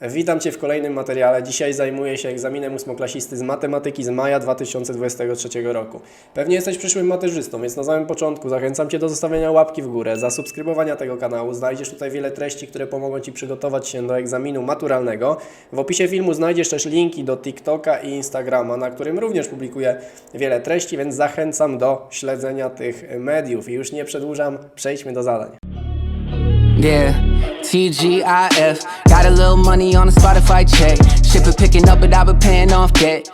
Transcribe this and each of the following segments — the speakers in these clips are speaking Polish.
Witam Cię w kolejnym materiale. Dzisiaj zajmuję się egzaminem ósmoklasisty z matematyki z maja 2023 roku. Pewnie jesteś przyszłym maturzystą, więc na samym początku zachęcam Cię do zostawienia łapki w górę, zasubskrybowania tego kanału. Znajdziesz tutaj wiele treści, które pomogą Ci przygotować się do egzaminu maturalnego. W opisie filmu znajdziesz też linki do TikToka i Instagrama, na którym również publikuję wiele treści, więc zachęcam do śledzenia tych mediów. I już nie przedłużam, przejdźmy do zadań. Yeah, TGIF. Got a little money on a Spotify check. Ship it picking up, but I've been paying off debt.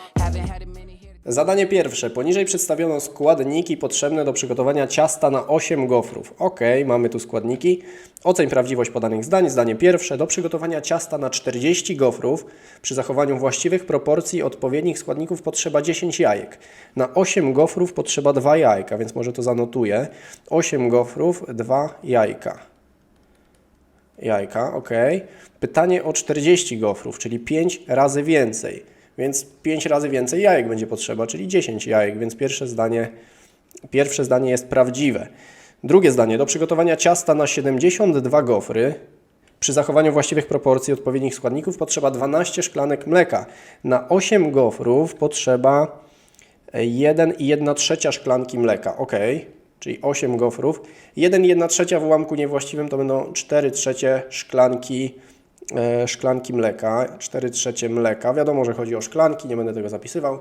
Zadanie pierwsze. Poniżej przedstawiono składniki potrzebne do przygotowania ciasta na 8 gofrów. Ok, mamy tu składniki. Oceń prawdziwość podanych zdań. Zdanie pierwsze. Do przygotowania ciasta na 40 gofrów przy zachowaniu właściwych proporcji odpowiednich składników potrzeba 10 jajek. Na 8 gofrów potrzeba 2 jajka, więc może to zanotuję. 8 gofrów, 2 jajka. Jajka, ok. Pytanie o 40 gofrów, czyli 5 razy więcej. Więc 5 razy więcej jajek będzie potrzeba, czyli 10 jajek, więc pierwsze zdanie, pierwsze zdanie jest prawdziwe. Drugie zdanie. Do przygotowania ciasta na 72 gofry przy zachowaniu właściwych proporcji odpowiednich składników potrzeba 12 szklanek mleka. Na 8 gofrów potrzeba 1 i 1 trzecia szklanki mleka. Ok, czyli 8 gofrów. 1 i 1 trzecia w ułamku niewłaściwym to będą 4 trzecie szklanki, e, szklanki mleka. 4 trzecie mleka. Wiadomo, że chodzi o szklanki, nie będę tego zapisywał.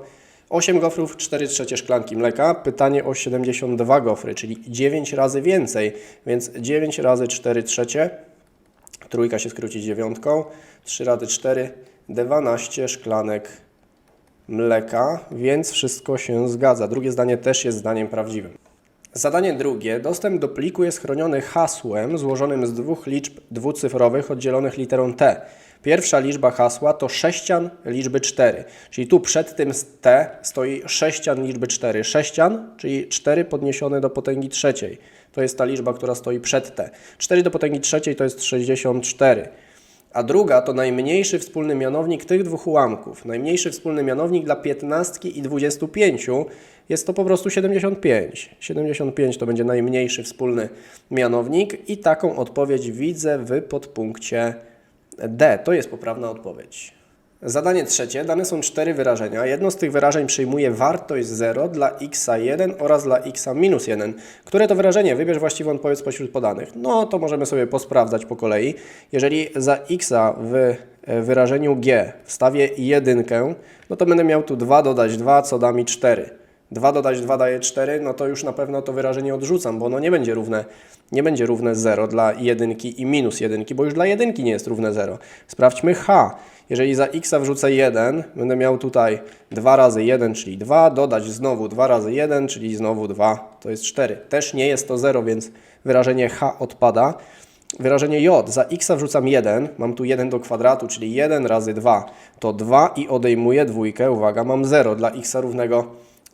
8 gofrów, 4 trzecie szklanki mleka. Pytanie o 72 gofry, czyli 9 razy więcej, więc 9 razy 4 trzecie. Trójka się skróci dziewiątką. 3 razy 4, 12 szklanek mleka, więc wszystko się zgadza. Drugie zdanie też jest zdaniem prawdziwym. Zadanie drugie. Dostęp do pliku jest chroniony hasłem złożonym z dwóch liczb dwucyfrowych oddzielonych literą T. Pierwsza liczba hasła to sześcian liczby 4, czyli tu przed tym T stoi sześcian liczby 4. Sześcian, czyli 4 podniesione do potęgi trzeciej. To jest ta liczba, która stoi przed T. 4 do potęgi trzeciej to jest 64 a druga to najmniejszy wspólny mianownik tych dwóch ułamków. Najmniejszy wspólny mianownik dla 15 i 25 jest to po prostu 75. 75 to będzie najmniejszy wspólny mianownik i taką odpowiedź widzę w podpunkcie D. To jest poprawna odpowiedź. Zadanie trzecie. Dane są cztery wyrażenia. Jedno z tych wyrażeń przyjmuje wartość 0 dla x1 oraz dla x minus 1. Które to wyrażenie? Wybierz właściwą odpowiedź spośród podanych. No to możemy sobie posprawdzać po kolei. Jeżeli za x w e, wyrażeniu g wstawię jedynkę, no to będę miał tu 2 dodać 2, co da mi 4. 2 dodać 2 daje 4, no to już na pewno to wyrażenie odrzucam, bo ono nie będzie równe, nie będzie równe 0 dla jedynki i minus jedynki, bo już dla jedynki nie jest równe 0. Sprawdźmy h. Jeżeli za x wrzucę 1, będę miał tutaj 2 razy 1, czyli 2, dodać znowu 2 razy 1, czyli znowu 2, to jest 4. Też nie jest to 0, więc wyrażenie h odpada. Wyrażenie j, za x wrzucam 1, mam tu 1 do kwadratu, czyli 1 razy 2 to 2 i odejmuję dwójkę, uwaga, mam 0 dla x równego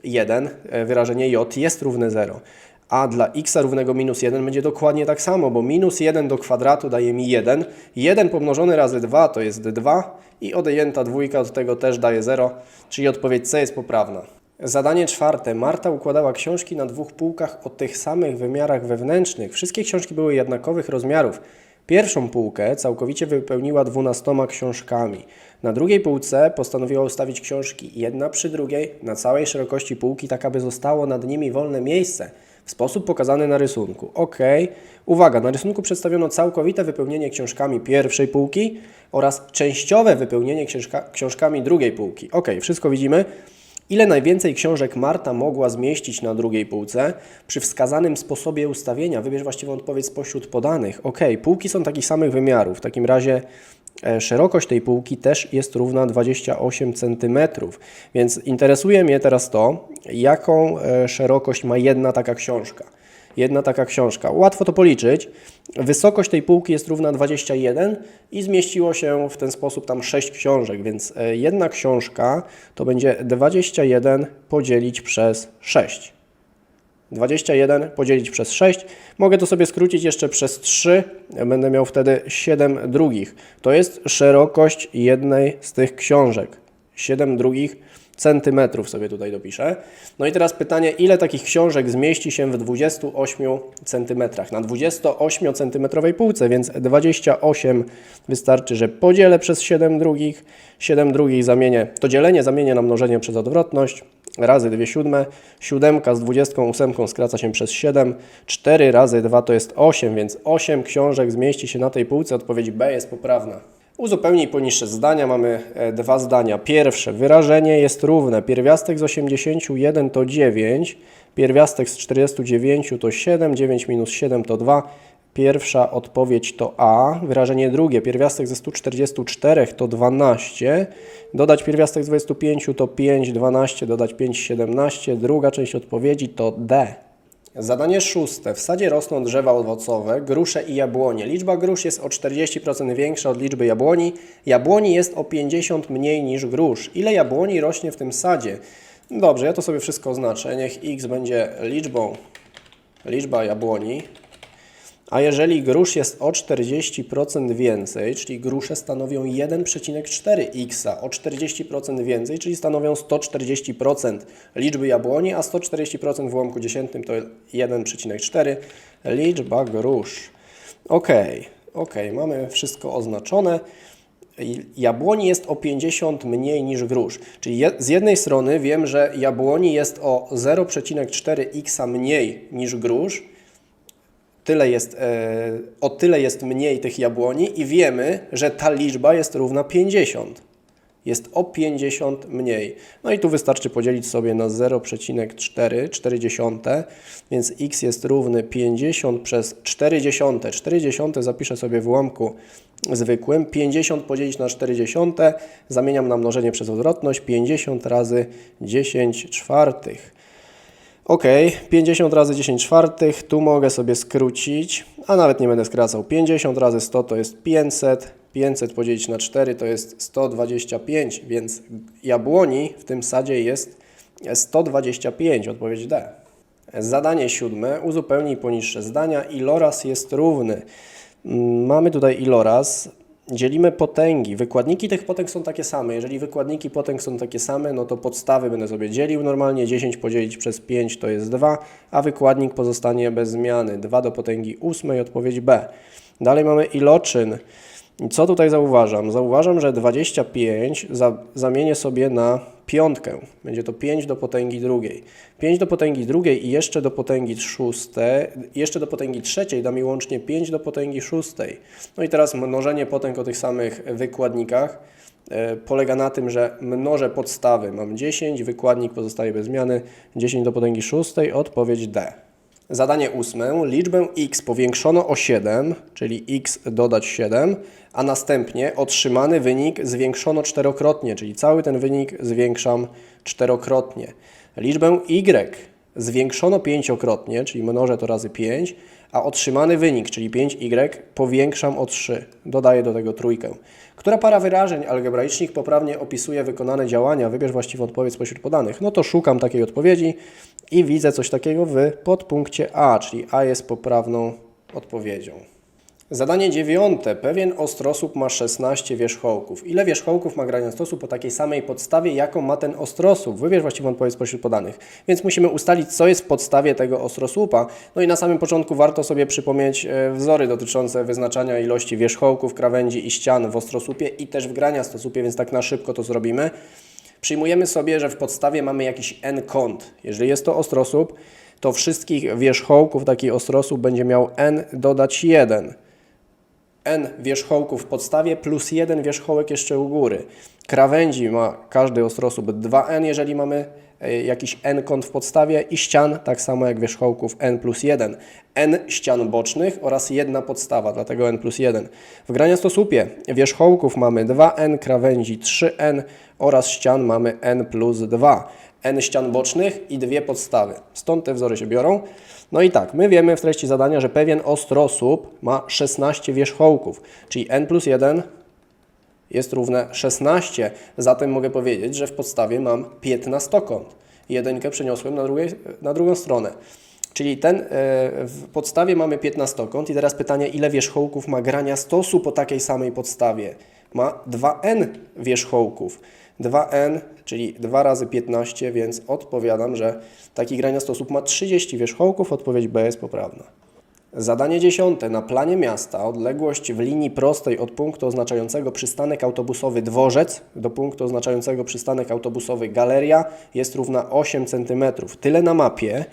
1, e, wyrażenie j jest równe 0. A dla x równego minus 1 będzie dokładnie tak samo, bo minus 1 do kwadratu daje mi 1. 1 pomnożony razy 2 to jest 2 i odejęta dwójka od tego też daje 0, czyli odpowiedź C jest poprawna. Zadanie czwarte. Marta układała książki na dwóch półkach o tych samych wymiarach wewnętrznych. Wszystkie książki były jednakowych rozmiarów. Pierwszą półkę całkowicie wypełniła dwunastoma książkami. Na drugiej półce postanowiła ustawić książki jedna przy drugiej na całej szerokości półki, tak aby zostało nad nimi wolne miejsce w sposób pokazany na rysunku. Ok. Uwaga, na rysunku przedstawiono całkowite wypełnienie książkami pierwszej półki oraz częściowe wypełnienie książka, książkami drugiej półki. Ok, wszystko widzimy. Ile najwięcej książek Marta mogła zmieścić na drugiej półce? Przy wskazanym sposobie ustawienia wybierz właściwą odpowiedź spośród podanych. Ok, półki są takich samych wymiarów. W takim razie szerokość tej półki też jest równa 28 cm. Więc interesuje mnie teraz to, jaką e, szerokość ma jedna taka książka. Jedna taka książka. Łatwo to policzyć. Wysokość tej półki jest równa 21 i zmieściło się w ten sposób tam 6 książek, więc e, jedna książka to będzie 21 podzielić przez 6. 21 podzielić przez 6. Mogę to sobie skrócić jeszcze przez 3. Będę miał wtedy 7 drugich. To jest szerokość jednej z tych książek. 7 drugich centymetrów sobie tutaj dopiszę. No i teraz pytanie, ile takich książek zmieści się w 28 centymetrach? Na 28 centymetrowej półce, więc 28 wystarczy, że podzielę przez 7 drugich, 7 drugich zamienię, to dzielenie zamienię na mnożenie przez odwrotność, razy 2 siódme, siódemka z 28 skraca się przez 7, 4 razy 2 to jest 8, więc 8 książek zmieści się na tej półce, odpowiedź B jest poprawna. Uzupełnij poniższe zdania. Mamy e, dwa zdania. Pierwsze, wyrażenie jest równe. Pierwiastek z 81 to 9, pierwiastek z 49 to 7, 9 minus 7 to 2. Pierwsza odpowiedź to A. Wyrażenie drugie, pierwiastek ze 144 to 12, dodać pierwiastek z 25 to 5, 12, dodać 5, 17. Druga część odpowiedzi to D. Zadanie szóste. W sadzie rosną drzewa owocowe, grusze i jabłonie. Liczba grusz jest o 40% większa od liczby jabłoni. Jabłoni jest o 50 mniej niż grusz. Ile jabłoni rośnie w tym sadzie? Dobrze, ja to sobie wszystko oznaczę. Niech x będzie liczbą, liczba jabłoni. A jeżeli grusz jest o 40% więcej, czyli grusze stanowią 1,4x o 40% więcej, czyli stanowią 140% liczby jabłoni, a 140% w ułamku dziesiętnym to 1,4 liczba grusz. Ok, ok, mamy wszystko oznaczone. Jabłoni jest o 50 mniej niż grusz. Czyli je, z jednej strony wiem, że jabłoni jest o 0,4x mniej niż grusz, tyle jest, e, o tyle jest mniej tych jabłoni i wiemy, że ta liczba jest równa 50. Jest o 50 mniej. No i tu wystarczy podzielić sobie na 0,4, 40, więc x jest równy 50 przez 40. 40 zapiszę sobie w ułamku zwykłym. 50 podzielić na 40 zamieniam na mnożenie przez odwrotność. 50 razy 10 czwartych. Ok, 50 razy 10 czwartych, tu mogę sobie skrócić, a nawet nie będę skracał. 50 razy 100 to jest 500, 500 podzielić na 4 to jest 125, więc jabłoni w tym sadzie jest 125, odpowiedź D. Zadanie siódme, uzupełnij poniższe zdania. Iloraz jest równy. Mm, Mamy tutaj iloraz, dzielimy potęgi. Wykładniki tych potęg są takie same. Jeżeli wykładniki potęg są takie same, no to podstawy będę sobie dzielił normalnie. 10 podzielić przez 5 to jest 2, a wykładnik pozostanie bez zmiany. 2 do potęgi ósmej, odpowiedź B. Dalej mamy iloczyn. Co tutaj zauważam? Zauważam, że 25 za, zamienię sobie na piątkę. Będzie to 5 do potęgi drugiej. 5 do potęgi drugiej i jeszcze do potęgi szóstej, jeszcze do potęgi trzeciej da mi łącznie 5 do potęgi szóstej. No i teraz mnożenie potęg o tych samych wykładnikach e, polega na tym, że mnożę podstawy. Mam 10, wykładnik pozostaje bez zmiany. 10 do potęgi szóstej, odpowiedź D. Zadanie ósme. Liczbę x powiększono o 7, czyli x dodać 7, a następnie otrzymany wynik zwiększono czterokrotnie, czyli cały ten wynik zwiększam czterokrotnie. Liczbę y zwiększono pięciokrotnie, czyli mnożę to razy 5, a otrzymany wynik, czyli 5y, powiększam o 3. Dodaję do tego trójkę. Która para wyrażeń algebraicznych poprawnie opisuje wykonane działania? Wybierz właściwą odpowiedź spośród podanych. No to szukam takiej odpowiedzi i widzę coś takiego w podpunkcie A, czyli A jest poprawną odpowiedzią. Zadanie dziewiąte. Pewien ostrosłup ma 16 wierzchołków. Ile wierzchołków ma grania sposób o takiej samej podstawie, jaką ma ten ostrosłup? Wybierz właściwą odpowiedź spośród podanych. Więc musimy ustalić, co jest w podstawie tego ostrosłupa. No i na samym początku warto sobie przypomnieć e, wzory dotyczące wyznaczania ilości wierzchołków, krawędzi i ścian w ostrosłupie i też w grania stosłupie, więc tak na szybko to zrobimy. Przyjmujemy sobie, że w podstawie mamy jakiś n kąt. Jeżeli jest to ostrosłup, to wszystkich wierzchołków taki ostrosłup będzie miał n dodać 1 n wierzchołków w podstawie plus jeden wierzchołek jeszcze u góry. Krawędzi ma każdy ostrosłup 2n, jeżeli mamy e, jakiś n kąt w podstawie i ścian tak samo jak wierzchołków n plus 1. n ścian bocznych oraz jedna podstawa, dlatego n plus 1. W graniastosłupie wierzchołków mamy 2n, krawędzi 3n oraz ścian mamy n plus 2 n ścian bocznych i dwie podstawy. Stąd te wzory się biorą. No i tak, my wiemy w treści zadania, że pewien ostrosłup ma 16 wierzchołków, czyli n plus 1 jest równe 16. Zatem mogę powiedzieć, że w podstawie mam 15-kąt. Jedynkę przeniosłem na, drugiej, na drugą stronę. Czyli ten, e, w podstawie mamy 15-kąt i teraz pytanie, ile wierzchołków ma grania stosu po takiej samej podstawie? Ma 2n wierzchołków. 2n, czyli 2 razy 15, więc odpowiadam, że taki graniastosłup ma 30 wierzchołków. Odpowiedź B jest poprawna. Zadanie dziesiąte. Na planie miasta odległość w linii prostej od punktu oznaczającego przystanek autobusowy dworzec do punktu oznaczającego przystanek autobusowy galeria jest równa 8 cm. Tyle na mapie.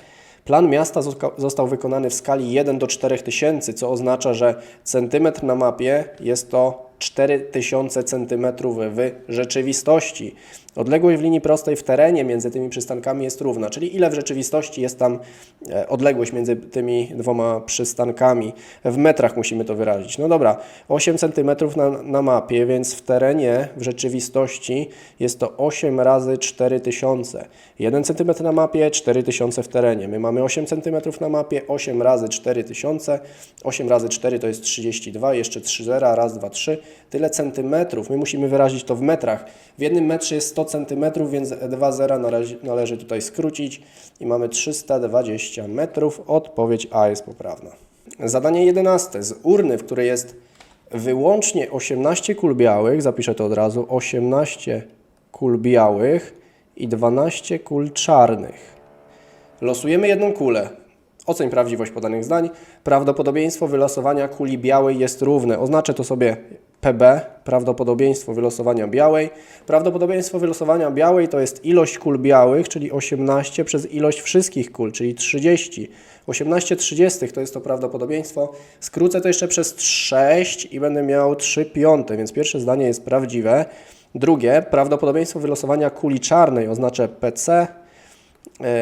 Plan miasta został wykonany w skali 1 do 4000, co oznacza, że centymetr na mapie jest to 4000 cm w rzeczywistości. Odległość w linii prostej w terenie między tymi przystankami jest równa, czyli ile w rzeczywistości jest tam e, odległość między tymi dwoma przystankami. W metrach musimy to wyrazić. No dobra, 8 cm na, na mapie, więc w terenie w rzeczywistości jest to 8 razy 4000. 1 cm na mapie, 4000 w terenie. My mamy 8 cm na mapie, 8 razy 4000. 8 razy 4 to jest 32, jeszcze 3 zera, raz, dwa, trzy. Tyle centymetrów. My musimy wyrazić to w metrach. W jednym metrze jest 100 centymetrów, więc 2 zera należy, należy tutaj skrócić i mamy 320 metrów. Odpowiedź A jest poprawna. Zadanie 11. Z urny, w której jest wyłącznie 18 kul białych, zapiszę to od razu, 18 kul białych i 12 kul czarnych. Losujemy jedną kulę. Oceń prawdziwość podanych zdań. Prawdopodobieństwo wylosowania kuli białej jest równe. Oznaczę to sobie PB, prawdopodobieństwo wylosowania białej. Prawdopodobieństwo wylosowania białej to jest ilość kul białych, czyli 18 przez ilość wszystkich kul, czyli 30. 18 30 to jest to prawdopodobieństwo. Skrócę to jeszcze przez 6 i będę miał 3 piąte, więc pierwsze zdanie jest prawdziwe. Drugie, prawdopodobieństwo wylosowania kuli czarnej oznaczę PC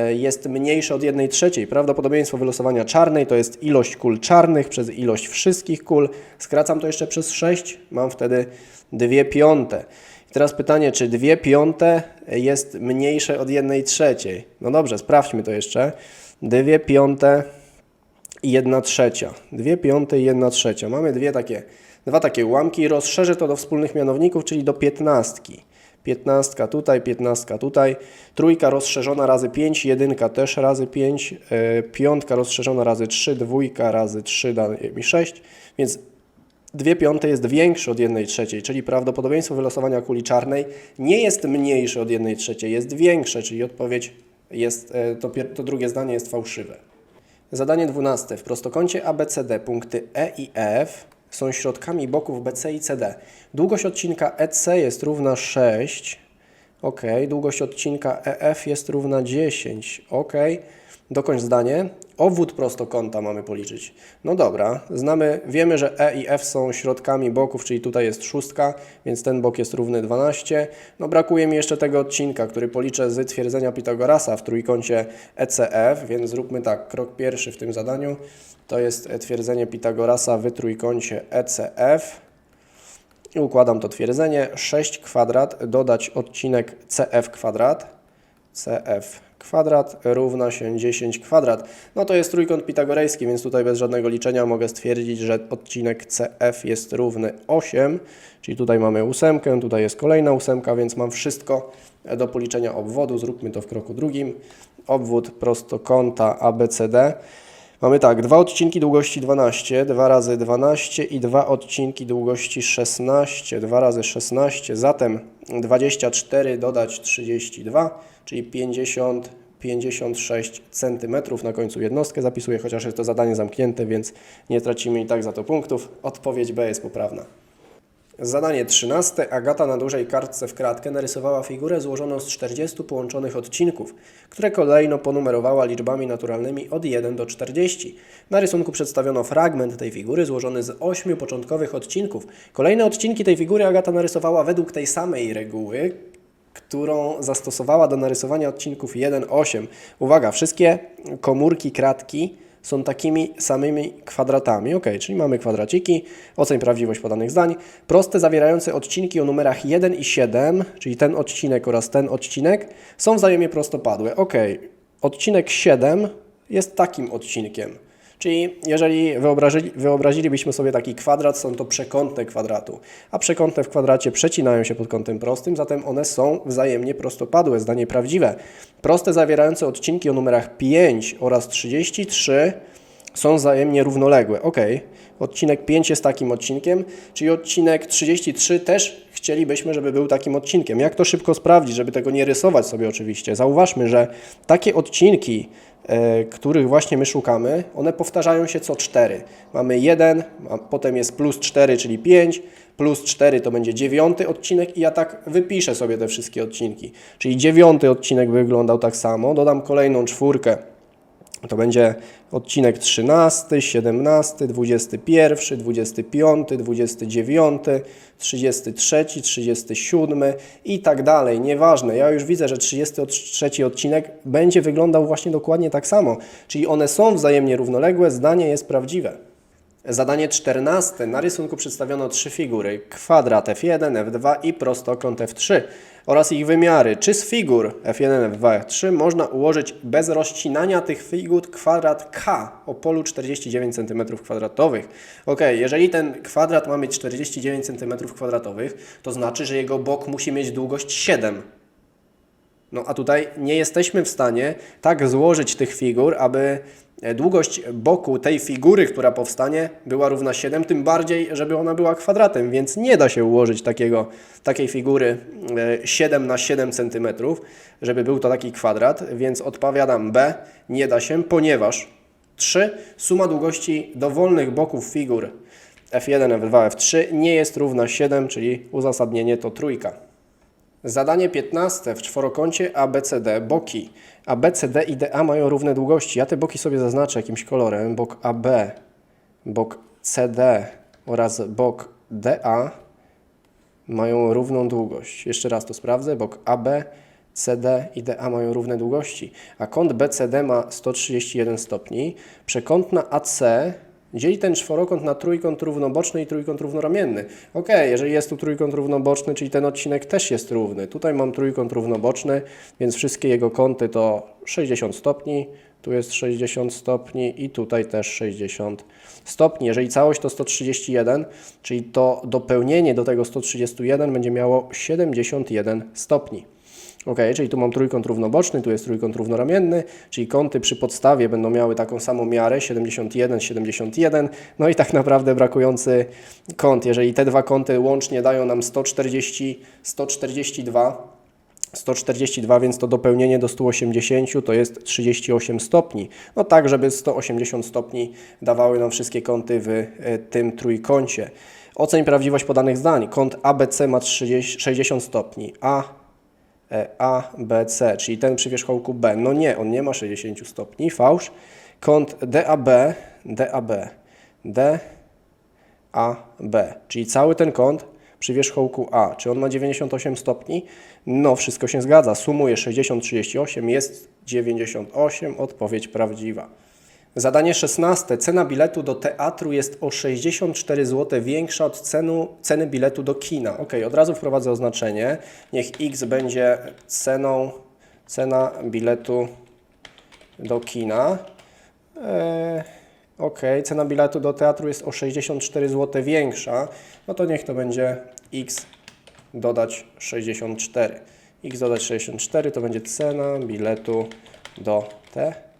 jest mniejsze od 1 trzeciej. Prawdopodobieństwo wylosowania czarnej to jest ilość kul czarnych przez ilość wszystkich kul. Skracam to jeszcze przez 6, mam wtedy 2 piąte. I teraz pytanie, czy 2 piąte jest mniejsze od 1 trzeciej? No dobrze, sprawdźmy to jeszcze. 2 piąte i 1 trzecia. 2 piąte i 1 trzecia. Mamy dwie takie, dwa takie ułamki. Rozszerzę to do wspólnych mianowników, czyli do piętnastki. Piętnastka tutaj, piętnastka tutaj. Trójka rozszerzona razy 5, jedynka też razy 5, yy, piątka rozszerzona razy 3, dwójka razy 3 da mi 6, więc 2 piąte jest większe od 1 trzeciej, czyli prawdopodobieństwo wylosowania kuli czarnej nie jest mniejsze od 1 trzeciej, jest większe, czyli odpowiedź jest, e, to, to drugie zdanie jest fałszywe. Zadanie 12. W prostokącie ABCD punkty E i F są środkami boków BC i CD. Długość odcinka EC jest równa 6. Ok. Długość odcinka EF jest równa 10. Ok. Dokończ zdanie. Obwód prostokąta mamy policzyć. No dobra, znamy, wiemy, że E i F są środkami boków, czyli tutaj jest szóstka, więc ten bok jest równy 12. No brakuje mi jeszcze tego odcinka, który policzę z twierdzenia Pitagorasa w trójkącie ECF, więc zróbmy tak. Krok pierwszy w tym zadaniu to jest twierdzenie Pitagorasa w trójkącie ECF. I układam to twierdzenie. 6 kwadrat dodać odcinek CF kwadrat. CF kwadrat równa się 10 kwadrat. No to jest trójkąt pitagorejski, więc tutaj bez żadnego liczenia mogę stwierdzić, że odcinek CF jest równy 8, czyli tutaj mamy ósemkę, tutaj jest kolejna ósemka, więc mam wszystko do policzenia obwodu. Zróbmy to w kroku drugim. Obwód prostokąta ABCD. Mamy tak, dwa odcinki długości 12, 2 razy 12 i dwa odcinki długości 16, 2 razy 16, zatem 24 dodać 32, czyli 50, 56 cm. Na końcu jednostkę zapisuję, chociaż jest to zadanie zamknięte, więc nie tracimy i tak za to punktów. Odpowiedź B jest poprawna. Zadanie 13. Agata na dużej kartce w kratkę narysowała figurę złożoną z 40 połączonych odcinków, które kolejno ponumerowała liczbami naturalnymi od 1 do 40. Na rysunku przedstawiono fragment tej figury złożony z 8 początkowych odcinków. Kolejne odcinki tej figury Agata narysowała według tej samej reguły, którą zastosowała do narysowania odcinków 1-8. Uwaga, wszystkie komórki kratki są takimi samymi kwadratami. Ok, czyli mamy kwadraciki. Oceń prawdziwość podanych zdań. Proste zawierające odcinki o numerach 1 i 7, czyli ten odcinek oraz ten odcinek, są wzajemnie prostopadłe. Ok, odcinek 7 jest takim odcinkiem. Czyli jeżeli wyobrażyli, wyobrazilibyśmy sobie taki kwadrat, są to przekątne kwadratu, a przekątne w kwadracie przecinają się pod kątem prostym, zatem one są wzajemnie prostopadłe, zdanie prawdziwe. Proste zawierające odcinki o numerach 5 oraz 33 są wzajemnie równoległe. Ok, odcinek 5 jest takim odcinkiem, czyli odcinek 33 też chcielibyśmy, żeby był takim odcinkiem. Jak to szybko sprawdzić, żeby tego nie rysować sobie oczywiście? Zauważmy, że takie odcinki, których właśnie my szukamy, one powtarzają się co 4. Mamy 1, a potem jest plus 4, czyli 5, plus 4 to będzie dziewiąty odcinek i ja tak wypiszę sobie te wszystkie odcinki. Czyli dziewiąty odcinek wyglądał tak samo, dodam kolejną czwórkę, to będzie odcinek 13, 17, 21, 25, 29, 33, 37 i tak dalej. Nieważne, ja już widzę, że 33 odcinek będzie wyglądał właśnie dokładnie tak samo. Czyli one są wzajemnie równoległe, zdanie jest prawdziwe. Zadanie 14. Na rysunku przedstawiono trzy figury: kwadrat F1, F2 i prostokąt F3 oraz ich wymiary. Czy z figur F1, F2, F3 można ułożyć bez rozcinania tych figur kwadrat K o polu 49 cm2? Ok, jeżeli ten kwadrat ma mieć 49 cm2, to znaczy, że jego bok musi mieć długość 7 no a tutaj nie jesteśmy w stanie tak złożyć tych figur, aby długość boku tej figury, która powstanie, była równa 7, tym bardziej, żeby ona była kwadratem, więc nie da się ułożyć takiego, takiej figury e, 7 na 7 cm, żeby był to taki kwadrat, więc odpowiadam B, nie da się, ponieważ 3. Suma długości dowolnych boków figur F1, F2, F3 nie jest równa 7, czyli uzasadnienie to trójka. Zadanie 15. W czworokącie ABCD boki ABCD i DA mają równe długości. Ja te boki sobie zaznaczę jakimś kolorem. Bok AB, bok CD oraz bok DA mają równą długość. Jeszcze raz to sprawdzę. Bok AB, CD i DA mają równe długości. A kąt BCD ma 131 stopni. Przekątna AC dzieli ten czworokąt na trójkąt równoboczny i trójkąt równoramienny. Ok, jeżeli jest tu trójkąt równoboczny, czyli ten odcinek też jest równy. Tutaj mam trójkąt równoboczny, więc wszystkie jego kąty to 60 stopni, tu jest 60 stopni i tutaj też 60 stopni. Jeżeli całość to 131, czyli to dopełnienie do tego 131 będzie miało 71 stopni. Ok, czyli tu mam trójkąt równoboczny, tu jest trójkąt równoramienny, czyli kąty przy podstawie będą miały taką samą miarę 71, 71. No i tak naprawdę brakujący kąt, jeżeli te dwa kąty łącznie dają nam 140, 142, 142, więc to dopełnienie do 180 to jest 38 stopni. No tak, żeby 180 stopni dawały nam wszystkie kąty w e, tym trójkącie. Oceń prawdziwość podanych zdań. Kąt ABC ma 30, 60 stopni, a A, B, C, czyli ten przy wierzchołku B. No nie, on nie ma 60 stopni, fałsz. Kąt DAB, DAB, DAB, czyli cały ten kąt przy wierzchołku A. Czy on ma 98 stopni? No, wszystko się zgadza. Sumuję 60, 38, jest 98, odpowiedź prawdziwa. Zadanie 16. Cena biletu do teatru jest o 64 zł większa od cenu, ceny biletu do kina. Ok, od razu wprowadzę oznaczenie. Niech x będzie ceną, cena biletu do kina. Eee, ok, cena biletu do teatru jest o 64 zł większa. No to niech to będzie x dodać 64. x dodać 64 to będzie cena biletu do teatru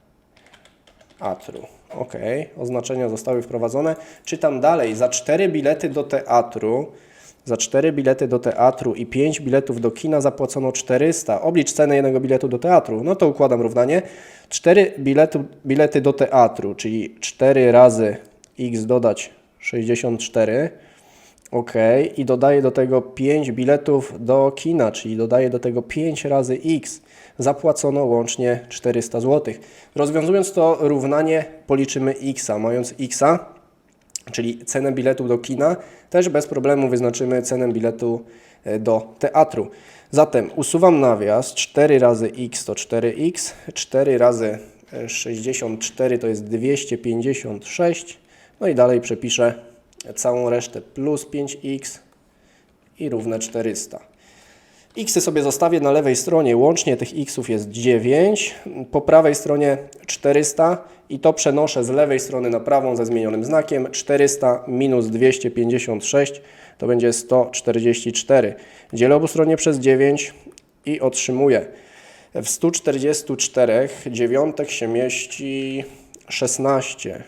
teatru. Ok, oznaczenia zostały wprowadzone. Czytam dalej. Za 4 bilety do teatru, za 4 bilety do teatru i 5 biletów do kina zapłacono 400. Oblicz cenę jednego biletu do teatru. No to układam równanie. 4 biletu, bilety do teatru, czyli 4 razy x dodać 64. Ok, i dodaję do tego 5 biletów do kina, czyli dodaję do tego 5 razy x. Zapłacono łącznie 400 zł. Rozwiązując to równanie, policzymy x. Mając x, czyli cenę biletu do kina, też bez problemu wyznaczymy cenę biletu e, do teatru. Zatem usuwam nawias 4 razy x to 4x, 4 razy 64 to jest 256, no i dalej przepiszę całą resztę plus 5x i równe 400. Xy sobie zostawię na lewej stronie, łącznie tych xów jest 9, po prawej stronie 400 i to przenoszę z lewej strony na prawą ze zmienionym znakiem. 400 minus 256 to będzie 144. Dzielę obustronnie przez 9 i otrzymuję. W 144 dziewiątek się mieści 16.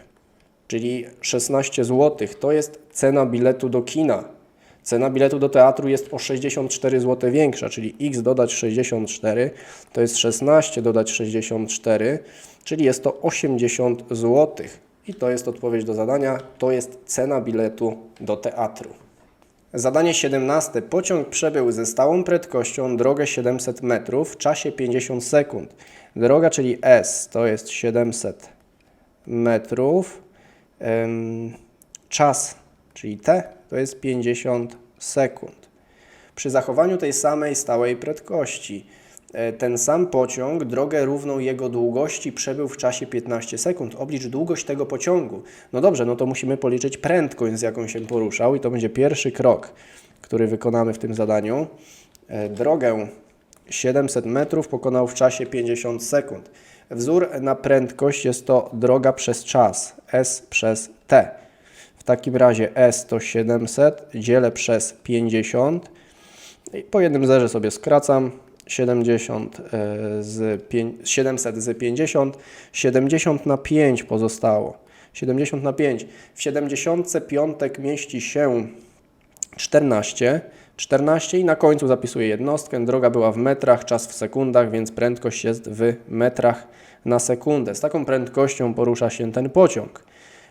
czyli 16 zł. To jest cena biletu do kina. Cena biletu do teatru jest o 64 zł większa, czyli x dodać 64 to jest 16 dodać 64, czyli jest to 80 zł. I to jest odpowiedź do zadania. To jest cena biletu do teatru. Zadanie 17. Pociąg przebył ze stałą prędkością drogę 700 metrów w czasie 50 sekund. Droga, czyli S, to jest 700 metrów. Czas, czyli T, to jest 50 sekund. Przy zachowaniu tej samej stałej prędkości e, ten sam pociąg drogę równą jego długości przebył w czasie 15 sekund. Oblicz długość tego pociągu. No dobrze, no to musimy policzyć prędkość, z jaką się poruszał i to będzie pierwszy krok, który wykonamy w tym zadaniu. E, Drogę 700 metrów pokonał w czasie 50 sekund. Wzór na prędkość jest to droga przez czas, S przez T. W takim razie S to 700, dzielę przez 50 i po jednym zerze sobie skracam. 70 e, z pię- 700 z 50, 70 na 5 pozostało. 70 na 5. W 75 mieści się 14, 14 i na końcu zapisuję jednostkę. Droga była w metrach, czas w sekundach, więc prędkość jest w metrach na sekundę. Z taką prędkością porusza się ten pociąg.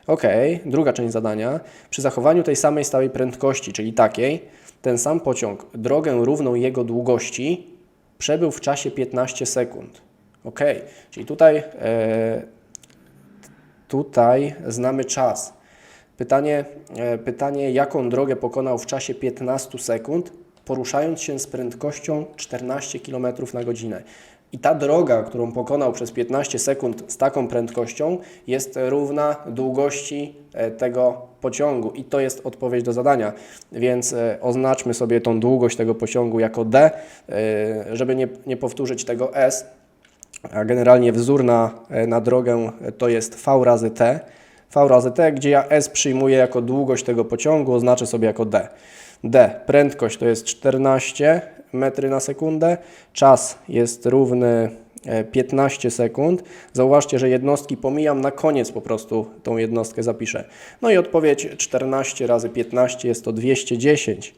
Ok, druga część zadania. Przy zachowaniu tej samej stałej prędkości, czyli takiej, ten sam pociąg drogę równą jego długości przebył w czasie 15 sekund. Ok, czyli tutaj, e, tutaj znamy czas. Pytanie, e, pytanie, jaką drogę pokonał w czasie 15 sekund, poruszając się z prędkością 14 km na godzinę. I ta droga, którą pokonał przez 15 sekund z taką prędkością, jest równa długości e, tego pociągu. I to jest odpowiedź do zadania. Więc e, oznaczmy sobie tą długość tego pociągu jako D, żeby nie, nie powtórzyć tego S. A generalnie wzór na, na drogę to jest V razy T. V razy T, gdzie ja S przyjmuję jako długość tego pociągu, oznaczę sobie jako D. D, prędkość to jest 14 metry na sekundę, czas jest równy e, 15 sekund. Zauważcie, że jednostki pomijam, na koniec po prostu tą jednostkę zapiszę. No i odpowiedź 14 razy 15 jest to 210.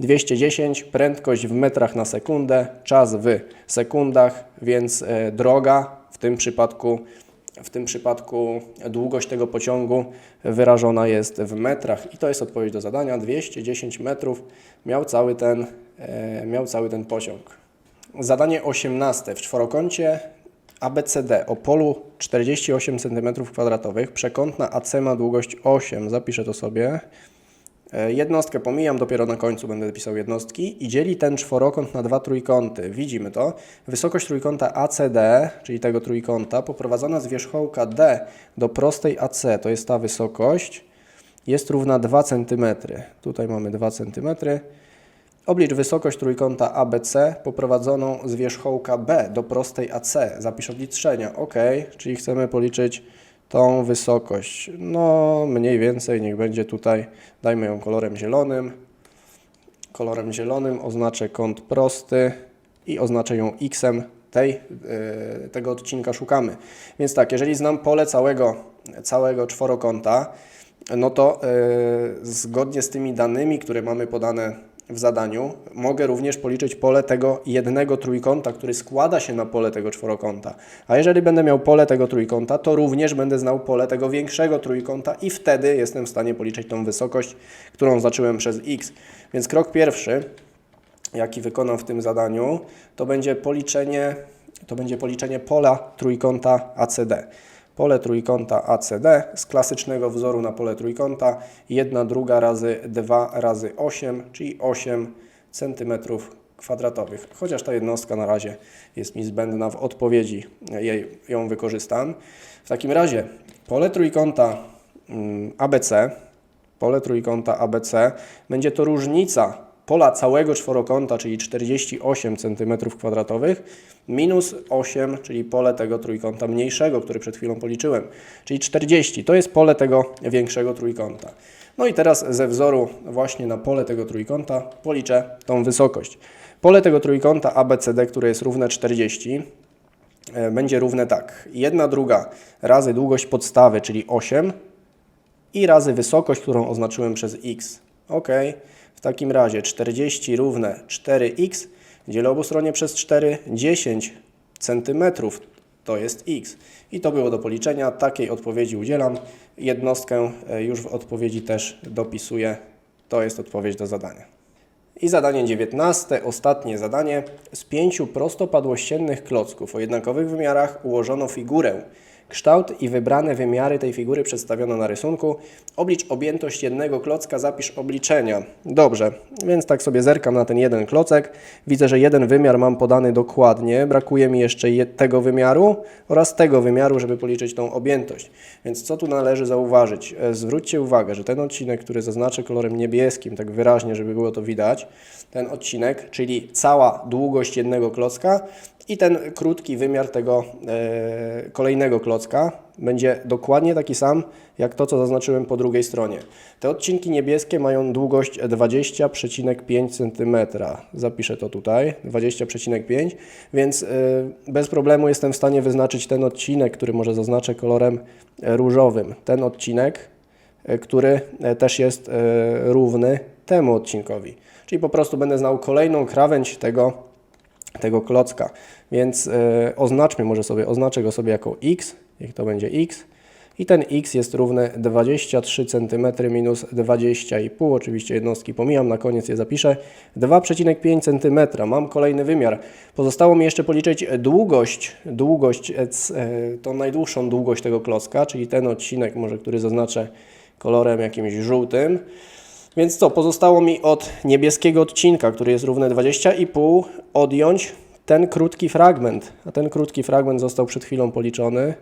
210, prędkość w metrach na sekundę, czas w sekundach, więc e, droga w tym przypadku w tym przypadku długość tego pociągu wyrażona jest w metrach i to jest odpowiedź do zadania. 210 metrów miał cały ten, e, miał cały ten pociąg. Zadanie 18. W czworokącie ABCD o polu 48 cm2 przekątna AC ma długość 8. Zapiszę to sobie. E, Jednostkę pomijam, dopiero na końcu będę pisał jednostki i dzieli ten czworokąt na dwa trójkąty. Widzimy to. Wysokość trójkąta ACD, czyli tego trójkąta, poprowadzona z wierzchołka D do prostej AC, to jest ta wysokość, jest równa 2 cm. Tutaj mamy 2 cm. Oblicz wysokość trójkąta ABC poprowadzoną z wierzchołka B do prostej AC. Zapisz obliczenia. OK, czyli chcemy policzyć tą wysokość. No, mniej więcej, niech będzie tutaj, dajmy ją kolorem zielonym. Kolorem zielonym oznaczę kąt prosty i oznaczę ją x tej, yy, tego odcinka szukamy. Więc tak, jeżeli znam pole całego, całego czworokąta, no to yy, zgodnie z tymi danymi, które mamy podane w zadaniu, mogę również policzyć pole tego jednego trójkąta, który składa się na pole tego czworokąta. A jeżeli będę miał pole tego trójkąta, to również będę znał pole tego większego trójkąta i wtedy jestem w stanie policzyć tą wysokość, którą zacząłem przez x. Więc krok pierwszy, jaki wykonam w tym zadaniu, to będzie policzenie, to będzie policzenie pola trójkąta ACD. Pole trójkąta ACD z klasycznego wzoru na pole trójkąta 1 druga razy 2 razy 8, czyli 8 cm kwadratowych. Chociaż ta jednostka na razie jest mi zbędna w odpowiedzi, jej, ją wykorzystam. W takim razie pole trójkąta mm, ABC, pole trójkąta ABC będzie to różnica pola całego czworokąta, czyli 48 cm2, minus 8, czyli pole tego trójkąta mniejszego, który przed chwilą policzyłem, czyli 40. To jest pole tego większego trójkąta. No i teraz ze wzoru właśnie na pole tego trójkąta policzę tą wysokość. Pole tego trójkąta ABCD, które jest równe 40, e, będzie równe tak. 1 druga razy długość podstawy, czyli 8, i razy wysokość, którą oznaczyłem przez x. Ok, w takim razie 40 równe 4x, dzielę obustronie przez 4, 10 centymetrów to jest x. I to było do policzenia. Takiej odpowiedzi udzielam. Jednostkę e, już w odpowiedzi też dopisuję. To jest odpowiedź do zadania. I zadanie 19, ostatnie zadanie. Z pięciu prostopadłościennych klocków o jednakowych wymiarach ułożono figurę. Kształt i wybrane wymiary tej figury przedstawiono na rysunku. Oblicz objętość jednego klocka, zapisz obliczenia. Dobrze, więc tak sobie zerkam na ten jeden klocek. Widzę, że jeden wymiar mam podany dokładnie. Brakuje mi jeszcze je- tego wymiaru oraz tego wymiaru, żeby policzyć tą objętość. Więc co tu należy zauważyć? E, Zwróćcie uwagę, że ten odcinek, który zaznaczę kolorem niebieskim, tak wyraźnie, żeby było to widać, ten odcinek, czyli cała długość jednego klocka i ten krótki wymiar tego e, kolejnego klocka będzie dokładnie taki sam, jak to, co zaznaczyłem po drugiej stronie. Te odcinki niebieskie mają długość 20,5 cm. Zapiszę to tutaj, 20,5, więc e, bez problemu jestem w stanie wyznaczyć ten odcinek, który może zaznaczę kolorem e, różowym. Ten odcinek, e, który e, też jest e, równy temu odcinkowi. Czyli po prostu będę znał kolejną krawędź tego, tego klocka. Więc e, oznaczmy może sobie, oznaczę go sobie jako x, niech to będzie x. I ten x jest równy 23 cm minus 20,5. Oczywiście jednostki pomijam, na koniec je zapiszę. 2,5 cm. Mam kolejny wymiar. Pozostało mi jeszcze policzyć długość, długość, e, e, tą najdłuższą długość tego klocka, czyli ten odcinek, może który zaznaczę kolorem jakimś żółtym. Więc co, pozostało mi od niebieskiego odcinka, który jest równy 20,5, odjąć ten krótki fragment. A ten krótki fragment został przed chwilą policzony.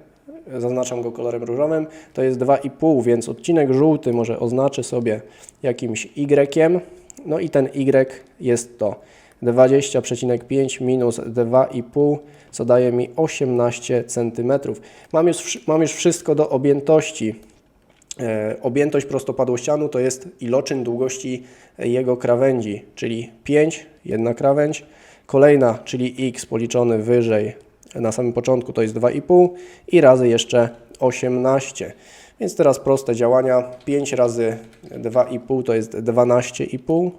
Zaznaczam go kolorem różowym. To jest 2,5, więc odcinek żółty może oznaczę sobie jakimś y. No i ten y jest to 20,5 minus 2,5, co daje mi 18 cm. Mam już, mam już wszystko do objętości E, Objętość prostopadłościanu to jest iloczyn długości jego krawędzi, czyli 5, jedna krawędź, kolejna, czyli x policzony wyżej na samym początku to jest 2,5 i razy jeszcze 18. Więc teraz proste działania, 5 razy 2,5 to jest 12,5.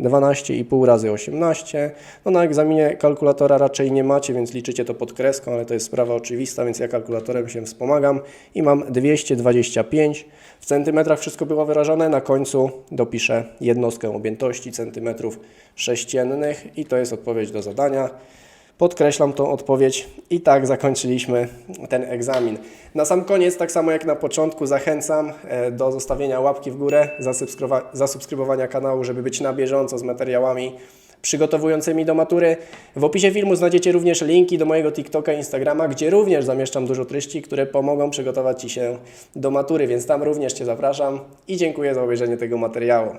12,5 razy 18. No na egzaminie kalkulatora raczej nie macie, więc liczycie to pod kreską, ale to jest sprawa oczywista, więc ja kalkulatorem się wspomagam i mam 225. W centymetrach wszystko było wyrażone, na końcu dopiszę jednostkę objętości centymetrów sześciennych i to jest odpowiedź do zadania. Podkreślam tą odpowiedź i tak zakończyliśmy ten egzamin. Na sam koniec, tak samo jak na początku, zachęcam e, do zostawienia łapki w górę, zasubskrybowa- zasubskrybowania kanału, żeby być na bieżąco z materiałami przygotowującymi do matury. W opisie filmu znajdziecie również linki do mojego TikToka i Instagrama, gdzie również zamieszczam dużo treści, które pomogą przygotować Ci się do matury, więc tam również Cię zapraszam i dziękuję za obejrzenie tego materiału.